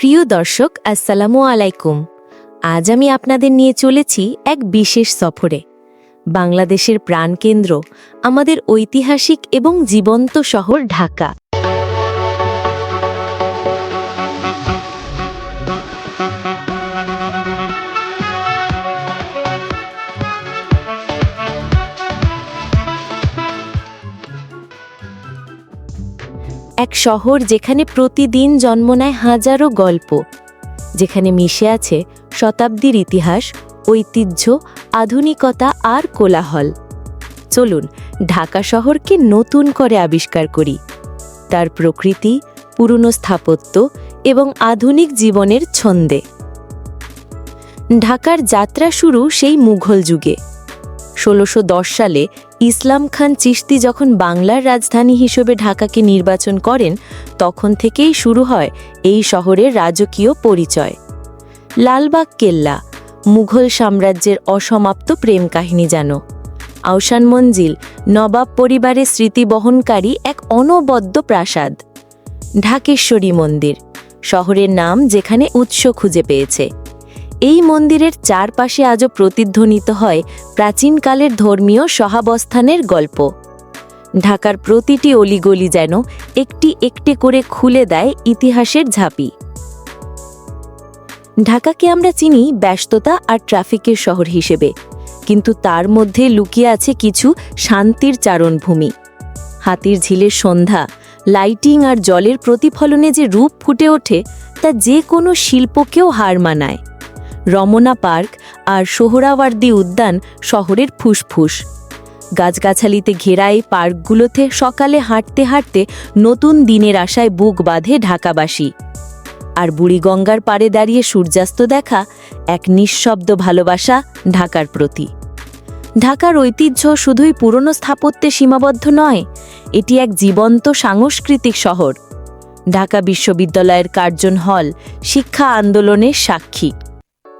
প্রিয় দর্শক, আসসালামু আলাইকুম। আজ আমি আপনাদের নিয়ে চলেছি এক বিশেষ সফরে। বাংলাদেশের প্রাণকেন্দ্র আমাদের ঐতিহাসিক এবং জীবন্ত শহর ঢাকা। এক শহর যেখানে প্রতিদিন জন্ম নেয় হাজারো গল্প, যেখানে মিশে আছে শতাব্দীর ইতিহাস, ঐতিহ্য, আধুনিকতা আর কোলাহল। চলুন, ঢাকা শহরকে নতুন করে আবিষ্কার করি। তার প্রকৃতি, পুরনো স্থাপত্য এবং আধুনিক জীবনের ছন্দে। ঢাকার যাত্রা শুরু সেই মুঘল যুগে। ষোলোশো সালে ইসলাম খান চিশতি যখন বাংলার রাজধানী হিসেবে ঢাকাকে নির্বাচন করেন, তখন থেকেই শুরু হয় এই শহরের রাজকীয় পরিচয়। লালবাগ কেল্লা, মুঘল সাম্রাজ্যের অসমাপ্ত প্রেম কাহিনী যেন আওসান মঞ্জিল, নবাব পরিবারের স্মৃতি বহনকারী এক অনবদ্য প্রাসাদ। ঢাকেশ্বরী মন্দির, শহরের নাম যেখানে উৎস খুঁজে পেয়েছে। এই মন্দিরের চারপাশে আজও প্রতিধ্বনিত হয় প্রাচীনকালের ধর্মীয় সহাবস্থানের গল্প। ঢাকার প্রতিটি অলিগলি যেন একটি একটি করে খুলে দেয় ইতিহাসের ঝাঁপি। ঢাকাকে আমরা চিনি ব্যস্ততা আর ট্রাফিকের শহর হিসেবে, কিন্তু তার মধ্যে লুকিয়ে আছে কিছু শান্তির চারণভূমি। হাতির ঝিলের সন্ধ্যা, লাইটিং আর জলের প্রতিফলনে যে রূপ ফুটে ওঠে, তা যে কোনো শিল্পকেও হার মানায়। রমনা পার্ক আর সোহরাওয়ার্দী উদ্যান শহরের ফুসফুস। গাছগাছালিতে ঘেরা এই পার্কগুলোতে সকালে হাঁটতে হাঁটতে নতুন দিনের আশায় বুক বাঁধে ঢাকাবাসী। আর বুড়িগঙ্গার পাড়ে দাঁড়িয়ে সূর্যাস্ত দেখা এক নিঃশব্দ ভালোবাসা ঢাকার প্রতি। ঢাকার ঐতিহ্য শুধুই পুরনো স্থাপত্যে সীমাবদ্ধ নয়, এটি এক জীবন্ত সাংস্কৃতিক শহর। ঢাকা বিশ্ববিদ্যালয়ের কার্জন হল শিক্ষা আন্দোলনের সাক্ষী।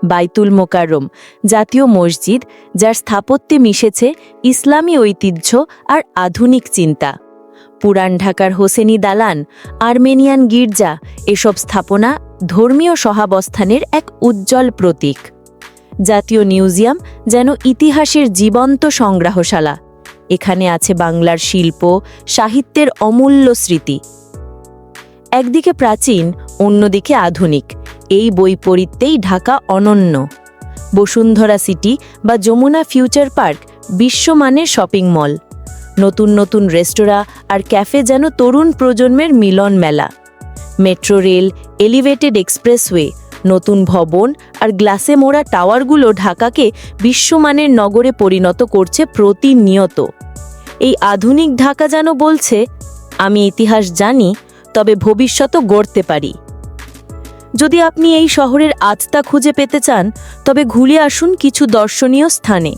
বাইতুল মোকাররম, জাতীয় মসজিদ যার স্থাপত্যে মিশেছে ইসলামী ঐতিহ্য আর আধুনিক চিন্তা। পুরান ঢাকার হোসেনি দালান, আর্মেনিয়ান গির্জা এসব স্থাপনা ধর্মীয় সহাবস্থানের এক উজ্জ্বল প্রতীক। জাতীয় মিউজিয়াম যেন ইতিহাসের জীবন্ত সংগ্রহশালা। এখানে আছে বাংলার শিল্প, সাহিত্যের অমূল্য স্মৃতি। একদিকে প্রাচীন, অন্যদিকে আধুনিক। এই বৈপরীত্যেই ঢাকা অনন্য। বসুন্ধরা সিটি বা যমুনা ফিউচার পার্ক বিশ্বমানের শপিং মল। নতুন নতুন রেস্তোরাঁ আর ক্যাফে যেন তরুণ প্রজন্মের মিলন মেলা। মেট্রো রেল, এলিভেটেড এক্সপ্রেসওয়ে, নতুন ভবন আর গ্লাসে মোড়া টাওয়ারগুলো ঢাকাকে বিশ্বমানের নগরে পরিণত করছে প্রতিনিয়ত। এই আধুনিক ঢাকা যেন বলছে, আমি ইতিহাস জানি, তবে ভবিষ্যতও গড়তে পারি। যদি আপনি এই শহরের আত্মা খুঁজে পেতে চান, তবে ঘুরে আসুন কিছু দর্শনীয় স্থানে।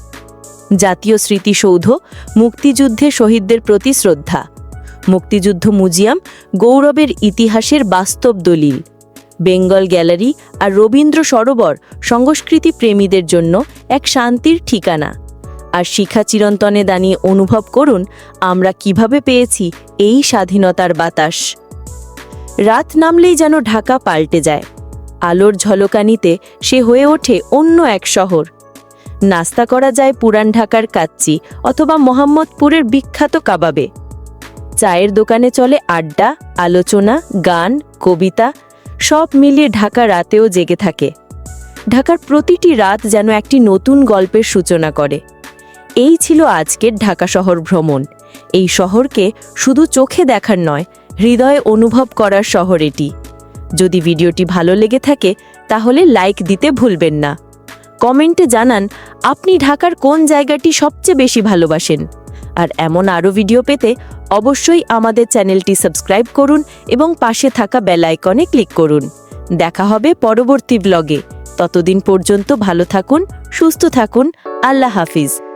জাতীয় স্মৃতিসৌধ, মুক্তিযুদ্ধে শহীদদের প্রতি শ্রদ্ধা। মুক্তিযুদ্ধ মিউজিয়াম গৌরবের ইতিহাসের বাস্তব দলিল। বেঙ্গল গ্যালারি আর রবীন্দ্র সরোবর সংস্কৃতি প্রেমীদের জন্য এক শান্তির ঠিকানা। আর শিখা চিরন্তনে দাঁড়িয়ে অনুভব করুন, আমরা কীভাবে পেয়েছি এই স্বাধীনতার বাতাস। রাত নামলেই যেন ঢাকা পাল্টে যায়। আলোর ঝলকানিতে সে হয়ে ওঠে অন্য এক শহর। নাস্তা করা যায় পুরান ঢাকার কাচ্চি অথবা মোহাম্মদপুরের বিখ্যাত কাবাবে। চায়ের দোকানে চলে আড্ডা, আলোচনা, গান, কবিতা, সব মিলিয়ে ঢাকা রাতেও জেগে থাকে। ঢাকার প্রতিটি রাত যেন একটি নতুন গল্পের সূচনা করে। এই ছিল আজকের ঢাকা শহর ভ্রমণ। এই শহরকে শুধু চোখে দেখার নয় হৃদয়ে অনুভব করার শহর এটি। যদি ভিডিওটি ভালো লেগে থাকে, তাহলে লাইক দিতে ভুলবেন না। কমেন্টে জানান, আপনি ঢাকার কোন জায়গাটি সবচেয়ে বেশি ভালোবাসেন? আর এমন আরও ভিডিও পেতে অবশ্যই আমাদের চ্যানেলটি সাবস্ক্রাইব করুন এবং পাশে থাকা বেল আইকনে ক্লিক করুন। দেখা হবে পরবর্তী ব্লগে। ততদিন পর্যন্ত ভালো থাকুন, সুস্থ থাকুন। আল্লাহ হাফিজ।